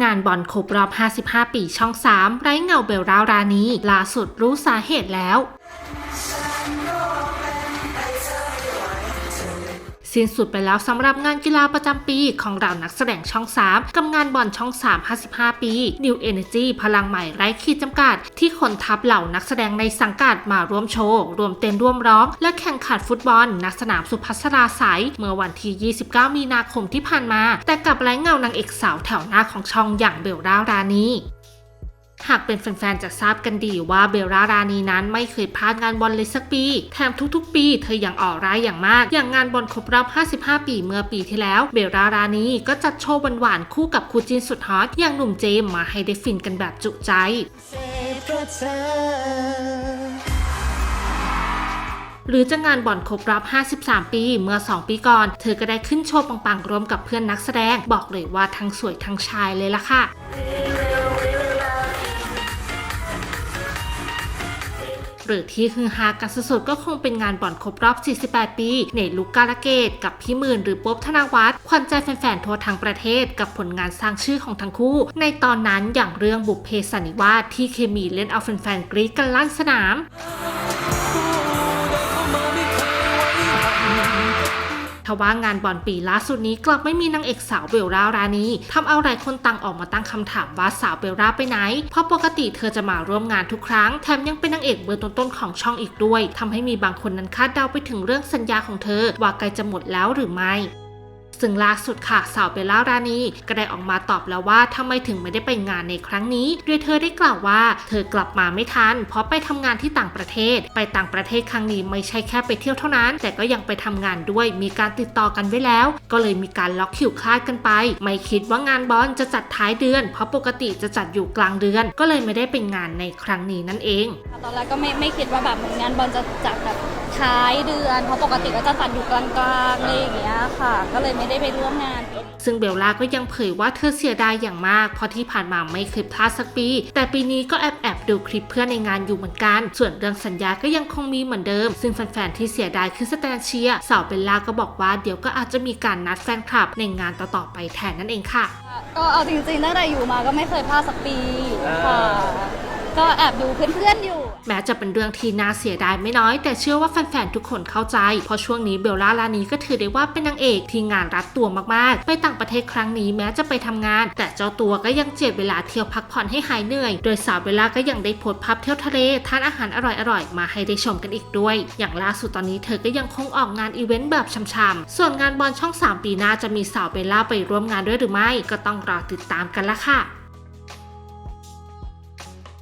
งานบอลครบรอบ 55 ปีช่อง 3 ไร้เงาเบลล่ารานีล่าสุดรู้สาเหตุแล้ว สิ้นสุดไปแล้วสำหรับงานกีฬาประจำปีของเรานักแสดงช่อง 3 กับงานบอลช่อง 3 55 ปี New Energy พลังใหม่ไร้ขีดจำกัด ที่คนทัพเหล่านักแสดงในสังกัดมาร่วมโชว์ รวมเต้นร่วมร้อง และแข่งขันฟุตบอลณสนามสุพัสราสายเมื่อวันที่ 29 มีนาคมที่ผ่านมา แต่กลับไร้เงานางเอกสาวแถวหน้าของช่องอย่างเบลล่ารานี หากเป็นแฟนๆ จะทราบกันดีว่าเบลล่ารานีนั้นไม่เคยพลาดงานบอลเลยสักปี แถมทุกๆ ปีเธอยังออกร้ายอย่างมาก อย่างงานบอลครบรอบ 55 ปีเมื่อปีที่แล้ว เบลล่ารานีก็จัดโชว์หวานๆ คู่กับคู่จิ้นสุดฮอตอย่างหนุ่มเจมส์มาให้ได้ฟินกันแบบจุใจหรือจะงานบอลครบรอบ 53 ปี เมื่อ 2 ปีก่อน เธอก็ได้ขึ้นโชว์ปังๆร่วมกับเพื่อนนักแสดง บอกเลยว่าทั้งสวยทั้งชายเลยล่ะค่ะ หรือที่ฮือฮากันสุดๆก็คงเป็นงานบ่อนครบรอบ 48 ปีในลุกกาลเกต กับพี่หมื่นหรือป๊บธนวัฒน์ขวัญใจแฟนๆทั่วทั้งประเทศกับผลงานสร้างชื่อของทั้งคู่ ในตอนนั้นอย่างเรื่องบุพเพสันนิวาสที่เคมีเล่นเอาแฟนๆกรี๊ดกันลั่นสนาม ทว่างานบอลปีล่าสุดนี้กลับไม่มีนางเอกสาวเบลล่ารานีทำเอาหลายคนต่างออกมาตั้งคำถามว่าสาวเบลล่าไปไหน เพราะปกติเธอจะมาร่วมงานทุกครั้ง แถมยังเป็นนางเอกเบอร์ต้นๆของช่องอีกด้วยทำให้มีบางคนนั้นคาดเดาไปถึงเรื่องสัญญาของเธอว่าใกล้จะหมดแล้วหรือไม่ ซึ่งล่าสุดค่ะสาวเบลล่ารานีก็ได้ออกมาตอบแล้วว่าทำไมถึงไม่ได้ไปงานในครั้งนี้ โดยเธอได้กล่าวว่า เธอกลับมาไม่ทัน เพราะไปทำงานที่ต่างประเทศ ไปต่างประเทศครั้งนี้ไม่ใช่แค่ไปเที่ยวเท่านั้น แต่ก็ยังไปทำงานด้วยมีการติดต่อกันไว้แล้ว ก็เลยมีการล็อกคิวคลาดกันไป ไม่คิดว่างานบอลจะจัดท้ายเดือน เพราะปกติจะจัดอยู่กลางเดือน ก็เลยไม่ได้เป็นงานในครั้งนี้นั่นเอง ตอนแรกก็ไม่ไม่คิดว่าแบบเมือนงานบอลจะจัดแบบท้ายเดือน เพราะปกติก็จะจัดอยู่กลางๆอะไรอย่างเงี้ยค่ะ ก็เลยไม่ได้ไปร่วมงาน ซึ่งเบลล่าก็ยังเผยว่าเธอเสียดายอย่างมาก เพราะที่ผ่านมาไม่เคยพลาดสักปี แต่ปีนี้ก็แอบแอบดูคลิปเพื่อนในงานอยู่เหมือนกัน ส่วนเรื่องสัญญาก็ยังคงมีเหมือนเดิม ซึ่งแฟนๆที่เสียดายคือสแตนเชียร์สาวเบลล่าก็บอกว่าเดี๋ยวก็อาจจะมีการนัดแฟนคลับในงานต่อๆไปแทนนั่นเองค่ะ ก็เอาจริงๆตั้งแต่อยู่มาก็ไม่เคยพลาดสักปีค่ะ ก็แอบดูเพื่อนๆอยู่ แม้จะเป็นเรื่องที่น่าเสียดายไม่น้อย แต่เชื่อว่าแฟนๆทุกคนเข้าใจ เพราะช่วงนี้เบลล่าลานีก็ถือได้ว่าเป็นนางเอกที่งานรัดตัวมากๆ ไปต่างประเทศครั้งนี้แม้จะไปทำงาน แต่เจ้าตัวก็ยังเจ็บเวลาเที่ยวพักผ่อนให้หายเหนื่อย โดยสาวเบลล่าก็ยังได้โพสต์ภาพเที่ยวทะเลทานอาหารอร่อยๆมาให้ได้ชมกันอีกด้วย อย่างล่าสุดตอนนี้เธอก็ยังคงออกงานอีเวนต์แบบช่ำๆส่วนงานบอลช่อง 3 ปีหน้าจะมีสาวเบลล่าไปร่วมงานด้วยหรือไม่ ก็ต้องรอติดตามกันละค่ะ